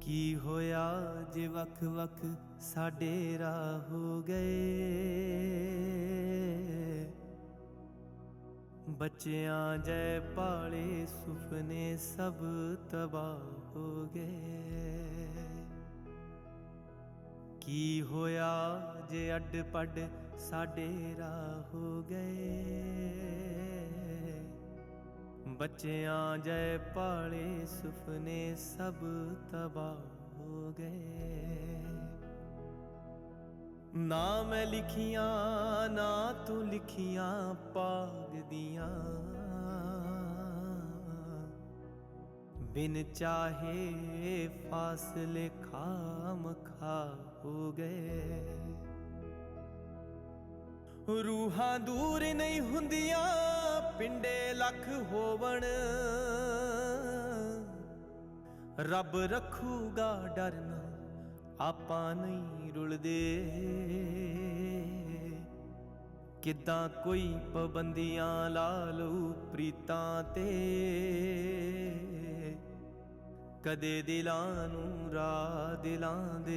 ਕੀ ਹੋਇਆ ਜੇ ਵਕ ਵਕ ਸਾਡੇ ਰਾਹ ਹੋ ਗਏ? ਬੱਚਿਆਂ ਜੈ ਪਾਲੇ, ਸੁਪਨੇ ਸਭ ਤਬਾਹ ਹੋ ਗਏ। ਕੀ ਹੋਇਆ ਜੇ ਅੱਡ ਪੱਡ ਸਾਡੇ ਰਾਹ ਹੋ ਗਏ? ਬੱਚਿਆਂ ਜੈ ਪਾਲੇ, ਸੁਪਨੇ ਸਭ ਤਬਾਹ ਹੋ ਗਏ। ਨਾ ਮੈਂ ਲਿਖੀਆਂ, ਨਾ ਤੂੰ ਲਿਖੀਆਂ ਪਾਗ ਦੀਆਂ। ਬਿਨ ਚਾਹੇ ਫਾਸਲੇ ਖਾਮ ਖਾ ਹੋ ਗਏ। ਰੂਹਾਂ ਦੂਰ ਨਹੀਂ ਹੁੰਦੀਆਂ, ਪਿੰਡੇ ਲੱਖ ਹੋਵਣ। ਰੱਬ ਰੱਖੂਗਾ ਡਰਨਾ ਆਪਾਂ ਨਹੀਂ ਰੁਲਦੇ। ਕਿੱਦਾਂ ਕੋਈ ਪਾਬੰਦੀਆਂ ਲਾ ਲਊ ਪ੍ਰੀਤਾਂ ਤੇ। ਕਦੇ ਦਿਲਾਂ ਨੂੰ ਰਾ ਦਿਲਾਂ ਦੇ।